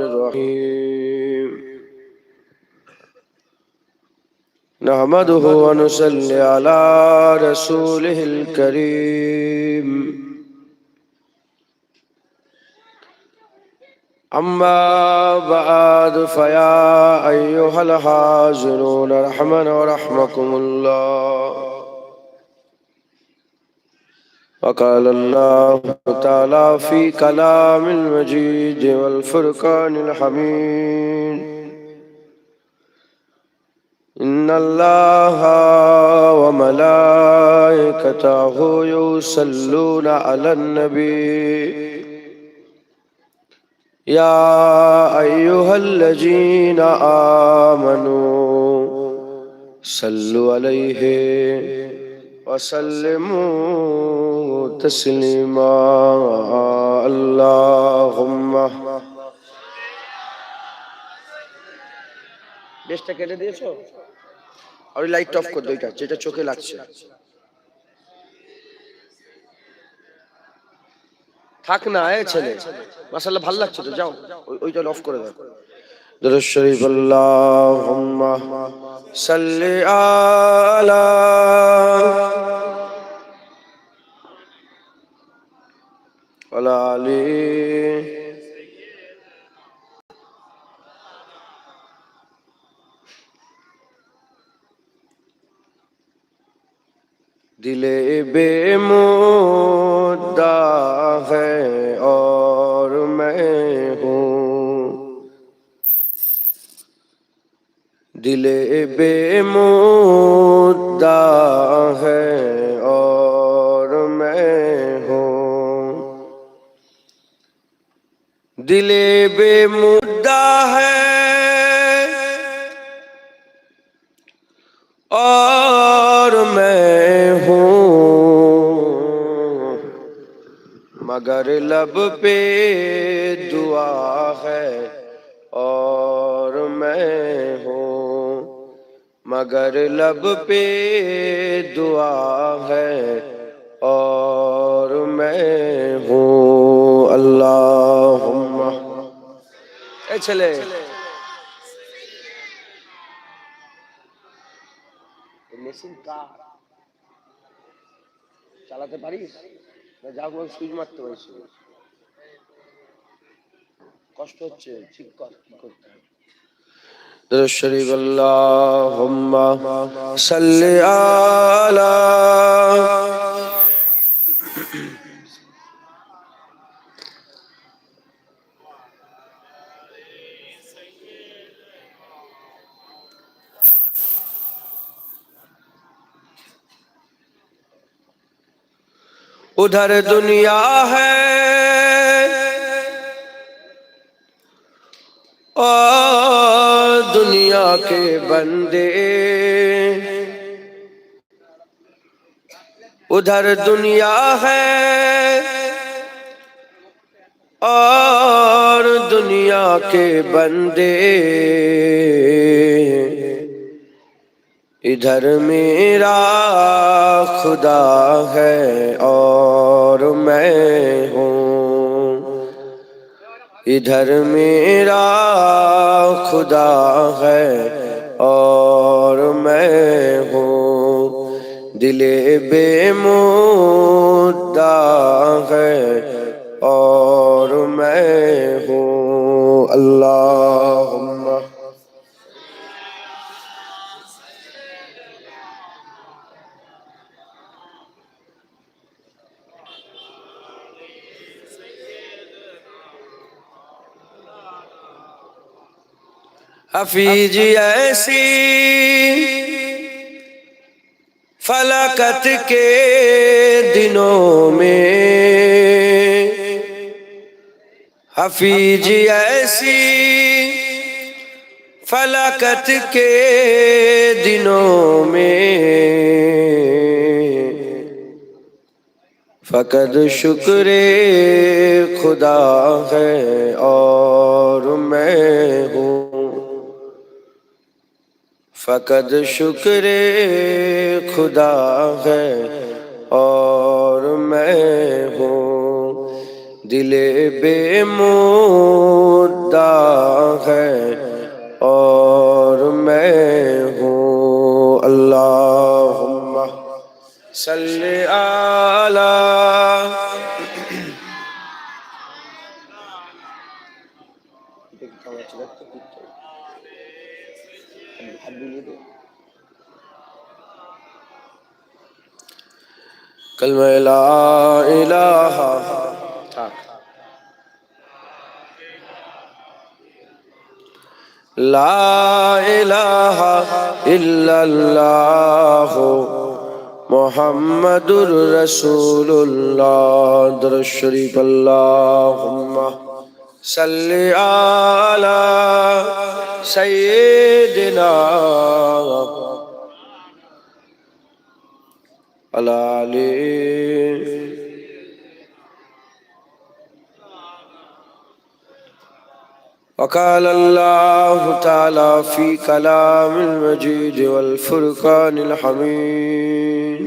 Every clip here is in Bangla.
الرحيم. نحمده ونصلي على رسوله الكريم. أما بعد فيا أيها الحاضرون رحمنا ورحمكم الله. وقال الله تعالى في كلام المجيد والفرقان الحميد. إن الله وملائكته يصلون على النبي. يا أيها الذين آمنوا صلوا عليه. وسلموا تسليما اللهم বেশটা কেটে দিয়েছো আর লাইট অফ কর দুইটা যেটা চোখে লাগছে থাক না এ ছেলে মাসাল্লাহ ভাল লাগছে তো যাও ওই- ওইটা অফ করে দাও درود الشريف اللهم صل على وعلى آل دل بے مدعا ہے اور میں ہوں دل بے مدعا ہے دل بے مدہ ہے۔ اور میں ہوں۔ مگر لب پہ دعا ہے۔ اور میں ہوں۔ مگر لب پہ دعا ہے۔ اور میں ہوں۔ اللہ ছেলে। মেশিন কার? চালাতে পারিস? যা বল সুইচ মারতে পারিস। কষ্ট হচ্ছে ঠিক কর কি করতে হবে? شريف اللهم صل على उधर दुनिया है और दुनिया के बंदे उधर दुनिया है और दुनिया के बंदे इधर मेरा खुदा है और मैं हूँ इधर मेरा खुदा है और मैं हूँ दिले बेमुद्दा है और मैं हूँ अल्लाहुम्मा حفیظ ایسی فلاکت کے دنوں میں حفیظ ایسی فلاکت کے دنوں میں فقد شکر خدا ہے اور میں ہوں فقط شکر خدا ہے اور میں ہوں دل بے مدعا ہے اور میں ہوں اللہ صلی كلمة لا إله. لا إله إلا الله. محمد رسول الله. در الشريف. اللهم صل على سيدنا আলি وقال الله تعالى في كلام المجيد والفرقان الحميد.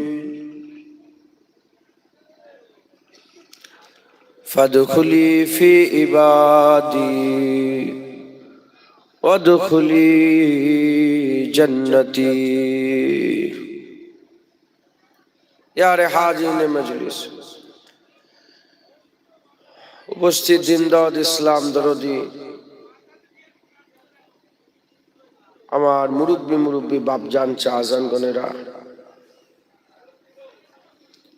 فادخلي في عبادي وادخلي جنتي. ইয়ার হাজিন মজলিস। উপস্থিত দিনদাদ ইসলাম দরদি। আমার মুরব্বী মুরব্বী বাপজান চাহজানগণেরা।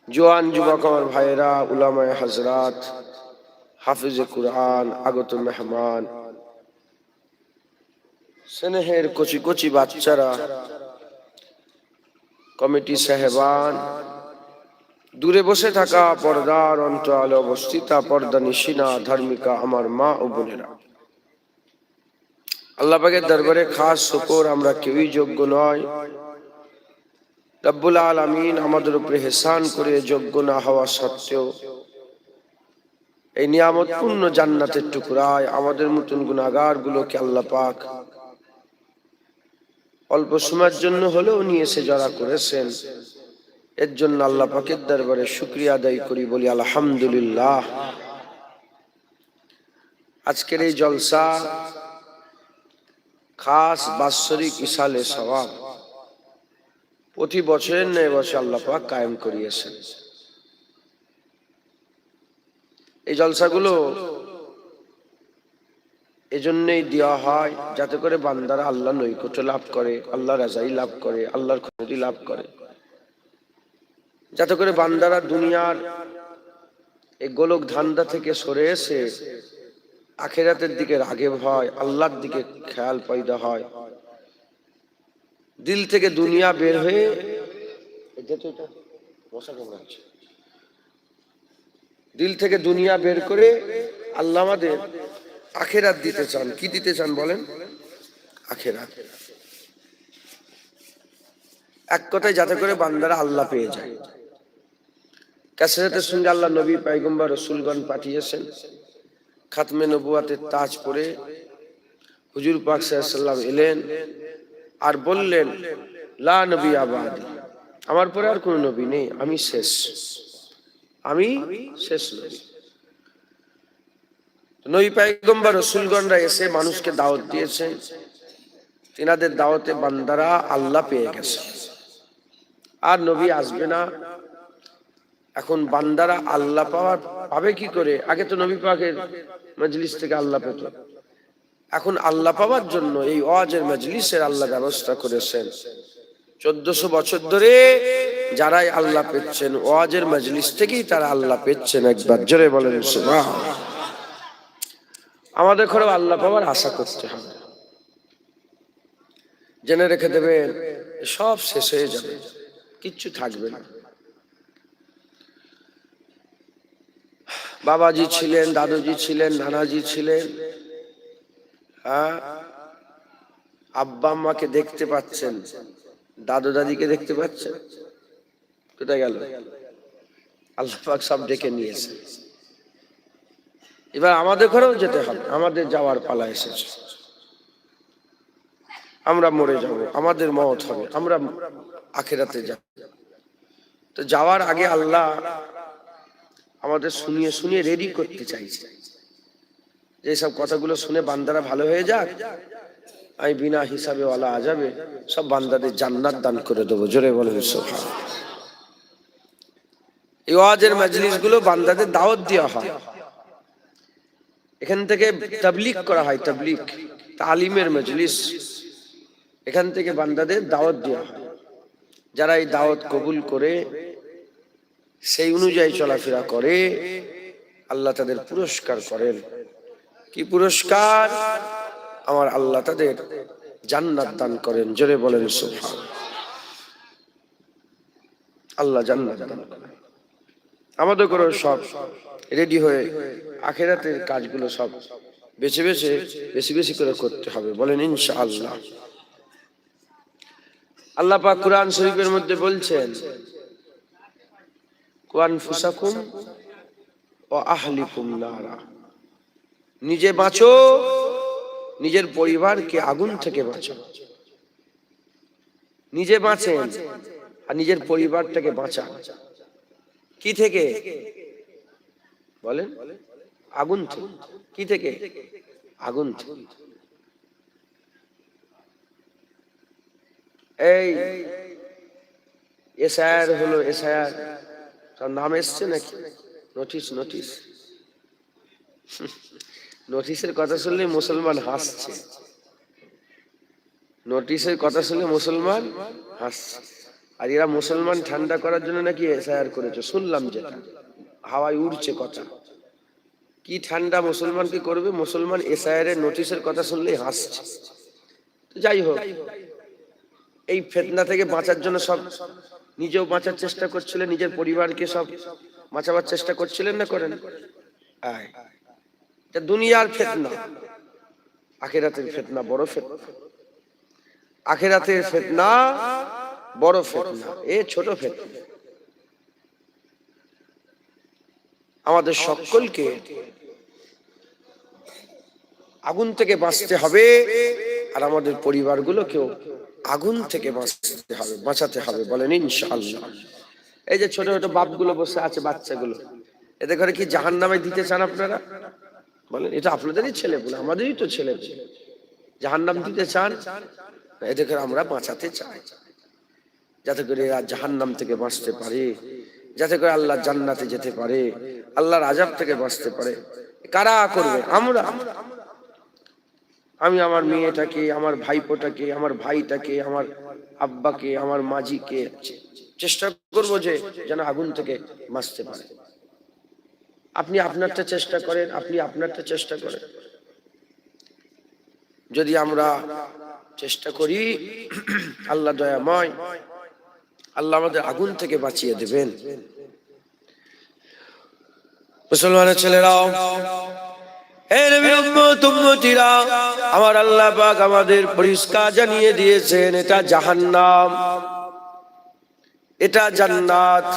জোয়ান যুবক আমার ভাইয়েরা, উলামায় হাজরাত হাফিজে কুরআন, আগত মেহমান। স্নেহের কচি কচি বাচ্চারা কমিটি সাহেবান দূরে বসে থাকা পর্দার অন্তরালে অবস্থিতা পর্দা নিশিনা ধার্মিকা আমার মা ও বোনেরা। আল্লাহ পাকের দরবারে খাস শুকর, আমরা কেউই যোগ্য নয়। রব্বুল আলামিন আমাদের উপরে হেসান করে যোগ্য না হওয়া সত্ত্বেও এই নিয়ামত পূর্ণ জান্নাতের টুকরায় আমাদের মতন গুণাগার গুলোকে আল্লাহ পাক অল্প সময়ের জন্য হলেও নিয়ে এসে যারা করেছেন। এর জন্য আল্লাহ পাকের দরবারে শুক্রিয়া আদায় করি, বলি আলহামদুলিল্লাহ। আজকের এই জলসা খাস বাৎসরিক ইসালে সওয়াব। প্রতি বছরের নেই বছর আল্লাহ পাক কায়েম করিয়েছেন। এই জলসাগুলো এজন্যই দেওয়া হয় যাতে করে বান্দারা আল্লাহ নৈকট্য লাভ করে, আল্লাহ রাজাই লাভ করে, আল্লাহর ক্ষতি লাভ করে। যাতে করে বান্দারা দুনিয়ার এই গোলক ধান্দা থেকে সরে এসে আখেরাতের দিকে রাগে হয়, আল্লাহর দিকে খেয়াল পয়দা হয়। দিল থেকে দুনিয়া বের হয়ে দিল থেকে দুনিয়া বের করে আল্লাহ আমাদের আখেরাত দিতে চান। কি দিতে চান বলেন? আখেরাত। এক কথায় যাতে করে বান্দারা আল্লাহ পেয়ে যায়। ক্যাসেটের সঙ্গে আল্লাহ নবী পাইগম্বা রসুলগণ পাঠিয়েছেন। খাতমে নবুয়াতের তাজ পরে হুজুর পাক সাল্লাম এলেন আর বললেন, লা নবী আবাদি, আমার পরে আর কোনো নবী নেই, আমি শেষ। আমি শেষ নবী। নবী পাইগম্বর রসুলগণরা এসে মানুষকে দাওয়াত দিয়েছেন তিনাদের দাওয়াতে বান্দারা আল্লাহ পেয়ে গেছে। আর নবী আসবে না। এখন বান্দারা আল্লাহ পাওয়ার পাবে কি করে? আগে তো নবী পাকের মজলিস থেকে আল্লাহ পেত। এখন আল্লাহ পাওয়ার জন্য এই ওয়াজের মজলিসের আল্লাহ ব্যবস্থা করেছেন। চোদ্দশো বছর ধরে যারাই আল্লাহ পেচ্ছেন ওয়াজের মজলিস থেকেই তারা আল্লাহ পেচ্ছেন একবার। জোরে বলেন। আমাদের ঘরেও আল্লাহ পাওয়ার আশা করতে হবে। জেনে রেখে দেবেন, সব শেষ হয়ে যাবে। কিচ্ছু থাকবে না। বাবাজি ছিলেন, দাদুজি ছিলেন, নানাজি ছিলেন। হ্যাঁ? আব্বা আম্মাকে দেখতে পাচ্ছেন। দাদু দাদিকে দেখতে পাচ্ছেন? কোথায় গেল? আল্লাহ পাক সব ডেকে নিয়েছে। এবার আমাদের ঘরেও যেতে হবে। আমাদের যাওয়ার পালা এসেছে। আমরা মরে যাব। আমাদের মত হবে। আমরা আখেরাতে যাব। তো যাওয়ার আগে আল্লাহ আমাদের শুনিয়ে শুনিয়ে রেডি করতে চাইছে। যে সব কথাগুলো শুনে বান্দারা ভালো হয়ে যাক, আমি বিনা হিসাবে ওয়ালা আজাবে সব বান্দাদের জান্নাত দান করে দেবো। জোরে বলেন সোফা এই ওয়াজের মজলিসগুলো বান্দাদের দাওয়াত দেওয়া হয়। এখান থেকে তাবলিক করা হয় তাবলিক তালিমের মজলিস। এখান থেকে বান্দাদের দাওয়াত দেওয়া হয়। যারা এই দাওয়াত কবুল করে সেই অনুযায়ী চলাফেরা করে। আল্লাহ তাদের পুরস্কার করেন। কি পুরস্কার? আমার আল্লাহ তাদের জান্নাত দান করেন। জোরে বলেন, সুবহান। আল্লাহ জান্নাত দান করেন। আমাদের করে সব রেডি হয়ে আখেরাতের কাজগুলো সব বেছে বেছে, বেশি বেশি করে করতে হবে। বলেন, ইনশাআল্লাহ। আল্লাহ পাক কোরআন শরীফের মধ্যে বলছেন কোরআন ফুসাকুম ও আহলিকুম নারা। নিজে বাঁচো, নিজের পরিবারকে আগুন থেকে বাঁচো। নিজে বাঁচেন আর নিজের পরিবারটাকে বাঁচান। কি থেকে? বলেন। আগুন কি থেকে? আগুন এই, এসআইআর হলো এসআইআর। তার নাম এসছে নাকি? নোটিশ নোটিশ নোটিশের কথা শুনলে মুসলমান হাসছে। নোটিশের কথা শুনলে মুসলমান হাসছে। আর এরা মুসলমান ঠান্ডা করার জন্য নাকি এসআইআর করেছে? শুনলাম যেটা। হাওয়ায় উড়ছে কথা। কি ঠান্ডা মুসলমান কি করবে? মুসলমান এসআইআর এর নোটিশের কথা শুনলেই হাসছে। যাই হোক। এই ফেতনা থেকে বাঁচার জন্য সব নিজেও বাঁচার চেষ্টা করছিলেন, নিজের পরিবারকে সব বাঁচাবার চেষ্টা করছিলেন না করেন? দুনিয়ার ফেতনা। আখেরাতের ফেতনা, বড় ফেতনা। আখেরাতের ফেতনা, বড় ফেতনা। এ ছোট ফেতনা। আমাদের সকলকে আগুন থেকে বাঁচতে হবে আর আমাদের পরিবারগুলোকেও আগুন থেকে বাঁচতে হবে, বাঁচাতে হবে বলেন, ইনশাআল্লাহ। এই যে ছোট ছোট বাপগুলো বসে আছে, বাচ্চাগুলো, এদের ঘরে কি জাহান নামে দিতে চান আপনারা? বলেন, এটা আপনাদেরই ছেলে বলে, আমাদেরই তো ছেলে জাহান নাম দিতে চান, এদের ঘরে আমরা বাঁচাতে চাই। যাতে করে এরা জাহান নাম থেকে বাঁচতে পারে, যাতে করে আল্লাহ জান্নাতে যেতে পারে, আল্লাহর আজাব থেকে বাঁচতে পারে। কারা করবে? আমরা। আমি আমার মেয়েটাকে, আমার ভাইপোটাকে, আমার ভাইটাকে, আমার আব্বাকে, আমার মাঝিকে চেষ্টা করব যে যেন আগুন থেকে বাঁচতে পারে। আপনি আপনারটা চেষ্টা করেন, আপনি আপনারটা চেষ্টা করেন। যদি আমরা চেষ্টা করি, আল্লাহ দয়াময়, আল্লাহ আমাদের আগুন থেকে বাঁচিয়ে দেবেন। মুসলমানের ছেলেরাও আমার আল্লাহ পাক আমাদের পরিষ্কার জানিয়ে দিয়েছেন এটা জাহান্নাম। এটা জান্নাত।